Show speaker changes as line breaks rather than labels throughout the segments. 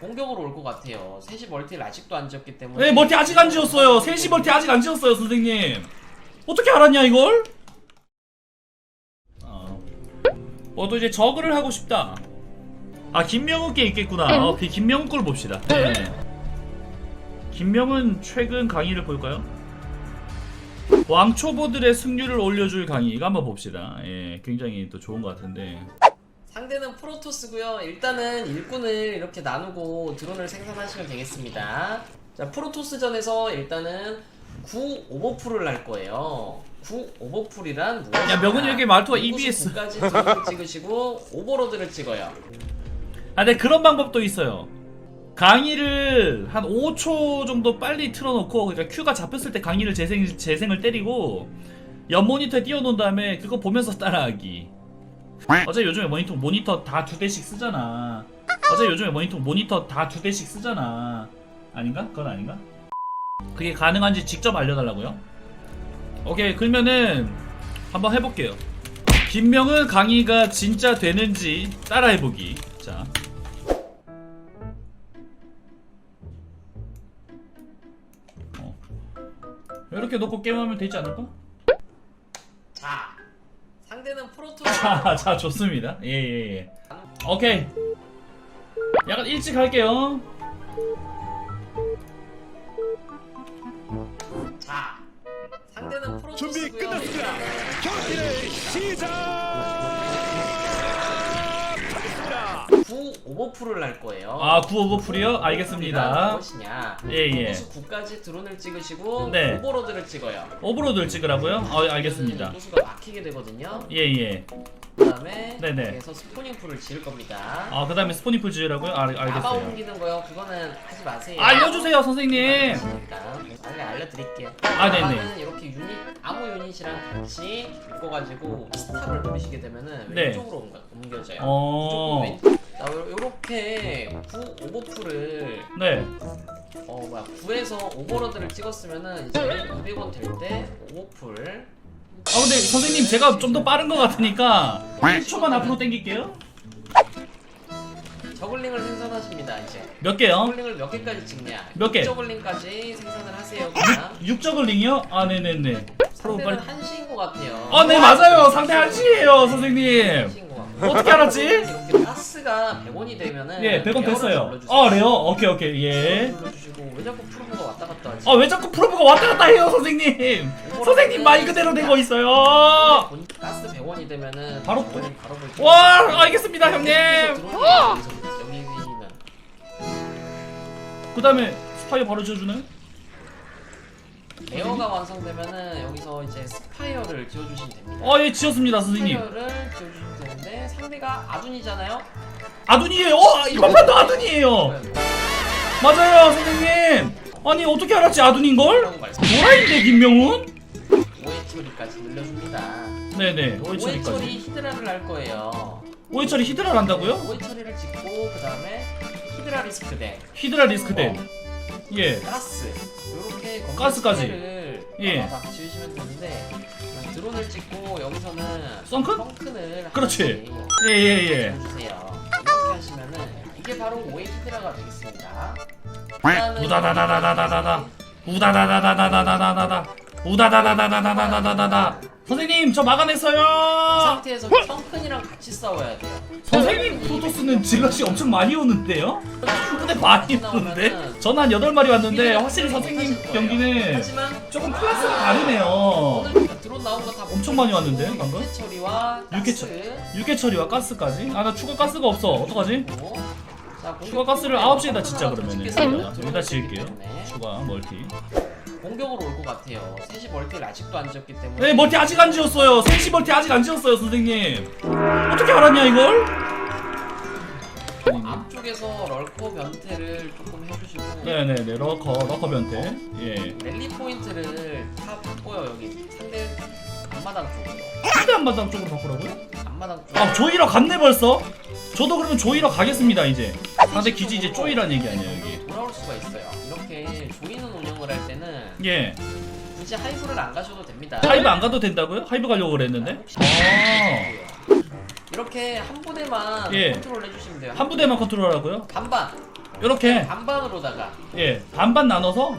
공격으로 올 것 같아요. 셋이 멀티를 아직도 안 지었기 때문에.
네 멀티 아직 안 지었어요. 3시 멀티 아직 안 지었어요 선생님. 어떻게 알았냐 이걸? 어. 어또 이제 저그를 하고 싶다. 아 김명훈 게 있겠구나. 어, 비- 김명훈 걸 봅시다. 네. 김명훈 최근 강의를 볼까요? 왕초보들의 승률을 올려줄 강의. 이거 한번 봅시다. 예, 굉장히 또 좋은 것 같은데
상대는 프로토스고요. 일단은 일꾼을 이렇게 나누고 드론을 생산하시면 되겠습니다. 자, 프로토스전에서 일단은 9 오버풀을 할 거예요. 9 오버풀이란 무엇이냐?
야, 명훈이 여기 말투가 EBS.
9까지 드론을 찍으시고 오버로드를 찍어요.
아, 근데 그런 방법도 있어요. 강의를 한 5초 정도 빨리 틀어놓고, 그러니까 큐가 잡혔을 때 강의를 재생, 재생을 때리고, 옆 모니터에 띄워놓은 다음에 그거 보면서 따라하기. 어차피 요즘에 모니터, 모니터 다 두 대씩 쓰잖아. 어차피 요즘에 모니터, 모니터 다 두 대씩 쓰잖아. 아닌가? 그건 아닌가? 그게 가능한지 직접 알려달라고요? 오케이, 그러면은 한번 해볼게요. 김명은 강의가 진짜 되는지 따라해보기. 자. 어. 이렇게 놓고 게임하면 되지 않을까?
자, 상대는 프로토스.
자, 자, 좋습니다. 예, 예, 예. 오케이. 약간 일찍 할게요.
자, 상대는 프로토스고요.
준비 끝났습니다. 경기를 시작
오버풀을 할 거예요.
아, 구 오버풀이요?
오버풀이란
알겠습니다.
무엇이냐?
예, 예.
9까지 드론을 찍으시고
네.
오버로드를 찍어요.
오버로드를 찍으라고요? 어, 알겠습니다.
토스가 막히게 되거든요.
예, 예.
그다음에
네네.
여기서 스포닝 풀을 지을 겁니다.
아, 그 다음에 스포니풀 지으라고요? 알,
나바
알겠어요.
옮기는 거요. 그거는 하지 마세요.
알려주세요, 선생님.
그러니까 알려 알려드릴게요.
아, 네네.
나바는 이렇게 유닛 아무 유닛이랑 같이 묶어가지고 스탑을 누르시게 되면은
네.
왼쪽으로 옮겨, 옮겨져요.
어.
무조건 왼. 자, 요- 요렇게 9 오버풀을
네.
어 뭐야 9에서 오버로드를 찍었으면은 이제 200원 될 때 오버풀.
아 근데 선생님 제가 좀 더 빠른 것 같으니까 1초만 앞으로 당길게요.
저글링을 생산하십니다 이제.
몇 개요?
저글링을 몇 개까지 찍냐?
몇 개?
저글링까지 생산을 하세요 그냥.
6저글링이요? 아 네네네. 서로
상대는
빨리
한시인 것 같아요.
아 네 맞아요. 상대 한시에요 선생님 어떻게 알았지?
이렇게 가스가 100원이 되면은
예 100원
레어를
됐어요. 아 레어? 오케이 오케이. 예아 왜
눌러주시고 왜 자꾸 프로브가 왔다 갔다 하지?
자꾸 프로브가 왔다 갔다 해요 선생님? 선생님 말 그대로 되고 있어요.
본- 가스 100원이 되면은
바로
바로
볼와 알겠습니다 형님.
여기는
그 다음에 스파이어 바로 지어주나요?
레어가 완성되면은 여기서 이제 스파이어를 지어주시면 됩니다.
아 예 지었습니다 선생님
스파이어를 지어주시면 되는데 상대가 아둔이잖아요.
아둔이에요 어 이번 판도 아둔이에요 맞아요 선생님 아니 어떻게 알았지 아둔인걸? 도라인데 김명훈?
오해 처리까지 늘려줍니다.
네네
오해
오해
처리
처리까지
히드라를 할 거예요.
오해 처리 히드라를 한다고요?
오해 처리를 짓고 그 다음에 히드라 리스크 대
히드라 리스크 대 예
가스 이렇게
가스까지.
를
예.
다 지으시면 되는데 그냥 드론을 찍고 여기서는
썬큰?
썬큰을
그렇지.
하나씩
예예 예
주세요. 이렇게 하시면은 이게 바로 오해 히드라가 되겠습니다.
우다다다다다다다다 우다다다다다다다다다 우다다다다다다다다다다 선생님 저
이
막아냈어요
상태에서 썬큰이랑 같이 싸워야 돼요.
선생님 프로토스는 질럿이 엄청 많이 오는데요? 근데 많이 오는데? 전한 8마리 왔는데 확실히 선생님 경기는
하지만
조금 클래스가 다르네요
오늘 드론 나온 거다
엄청 많이 왔는데, 방금?
처리와
육회
가스
처- 육개 처리와 가스까지? 아 나 추가 가스가 없어 어떡하지?
자,
추가 가스를
공격
9시에다 짓자 그러면은
찍겠습니다.
여기다 지을게요
때문에
추가 멀티
공격으로 올 것 같아요. 셋이 멀티를 아직도 안 지었기 때문에
네 멀티 아직 안 지었어요 3시 멀티 아직 안 지었어요 선생님 어떻게 알았냐 이걸?
앞쪽에서 럴커 변태를 조금 해주시고
네네네 러커 러커 변태 예
랠리 포인트를 다 바꿔요 여기 상대 앞마당 쪽으로
상대 한바닥 쪽으로 바꾸라고요?
앞마당 쪽
아 조이러 갔네 벌써? 저도 그러면 조이러 가겠습니다 이제 상대 기지 이제 조이란 얘기 아니야 여기
돌아올 수가 있어요. 이렇게 조이는 운영을 할 때는
예
굳이 하이브를 안 가셔도 됩니다.
하이브 안 가도 된다고요? 하이브 가려고 그랬는데 아
이렇게 한 부대만
예.
컨트롤 해주시면 돼요.
한 부대만 컨트롤하라고요?
반반.
이렇게
반반으로다가
예 반반 나눠서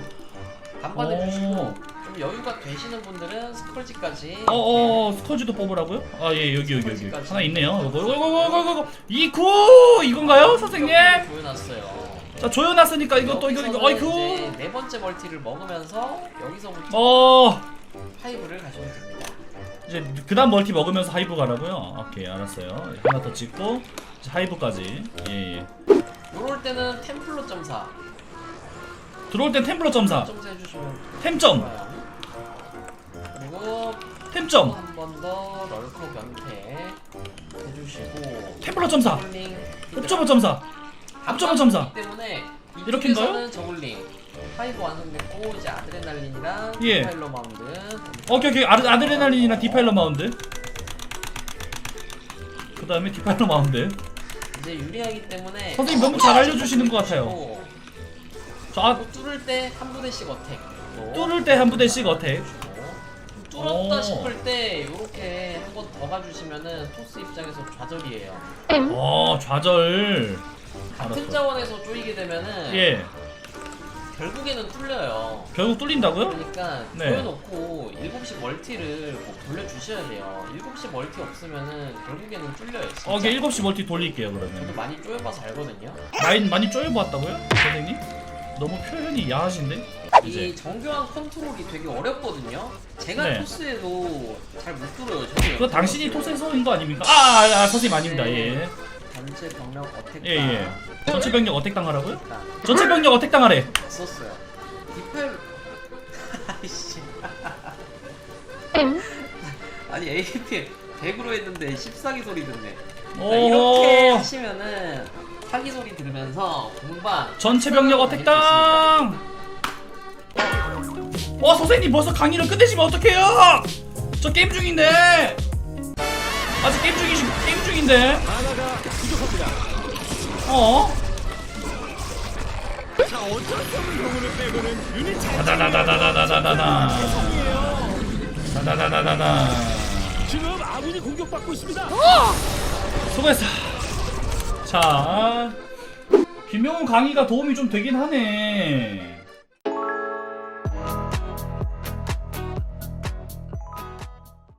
반반
오.
해주시고 좀 여유가 되시는 분들은 스컬지까지
어어 스커지도 뽑으라고요? 아 예 여기 여기 여기
스컬지까지.
하나 있네요. 이거 이거 이거 이거 이거 이구 이건가요 선생님?
보여놨어요.
자 조여놨으니까 이거 이거
여기서는
어이쿠
이제 네 번째 멀티를 먹으면서 여기서부터
어
하이브를 가시면 됩니다.
이제 그 다음 멀티 먹으면서 하이브 가라고요? 오케이 알았어요. 하나 더 찍고 이제 하이브까지 예 예.
요럴 때는 템플러 점사
들어올 땐 템플러 점사
점사 해주시면
템점
좋아요. 그리고
템점
한 번 더 럴커 변태 해주시고
템플러 점사 옵저버 점사 옵저버 점사
때문에
이렇게인가요?
저글링 하이브 완성됐고 이제 아드레날린이랑
예.
파일러 마운드.
오케이 오케이. 아드, 아드레날린이랑 디파일러 마운드. 그 다음에 디파일러 마운드.
이제 유리하기 때문에
선생님 너무 잘 알려주시는 것 같아요.
오,
자 아,
뚫을 때 한 부대씩 어택.
뚫을 때 한 부대씩 어택.
뚫었다
오.
싶을 때 이렇게 한 번 더 가주시면은 토스 입장에서 좌절이에요.
어 좌절.
같은
알았어.
자원에서 쪼이게 되면은
예
결국에는 뚫려요
결국 뚫린다고요?
그러니까
네.
조여놓고 7시 멀티를 꼭 돌려주셔야 돼요 7시 멀티 없으면은 결국에는 뚫려요 진짜
어, 오케이 7시 멀티 돌릴게요
저도
그러면
많이 쪼여봐서 알거든요
많이, 많이 쪼여보았다고요? 선생님? 너무 표현이 야하신데? 이제
이 정교한 컨트롤이 되게 어렵거든요 제가
네.
토스해도 잘 못 뚫어요 저도
그거 당신이 토세서인 거 아닙니까? 아, 아, 아 선생님 아닙니다 예
전체 병력 어택
예, 예. 전체 병력 어택 당하라고요? 전체 병력 어택 당하래.
썼어요. 디팔 아이씨. 아니 AP 100으로 했는데 14기 소리 듣네. 그러니까 이렇게
오
하시면은 사기 소리 들으면서 공방
전체 병력 어택 당! 와 선생님 벌써 강의를 끝내시면 어떡해요? 저 게임 중인데. 아직 게임 중이시 게임 중인데
하나가 부족합니다.
어?
자 어쩔 수 없는 경우를 빼고는 유닛 잘
다다다다다다다다다 다다다다다다
지금 아군이 공격받고 있습니다.
수고했어 자 김명훈 강의가 도움이 좀 되긴 하네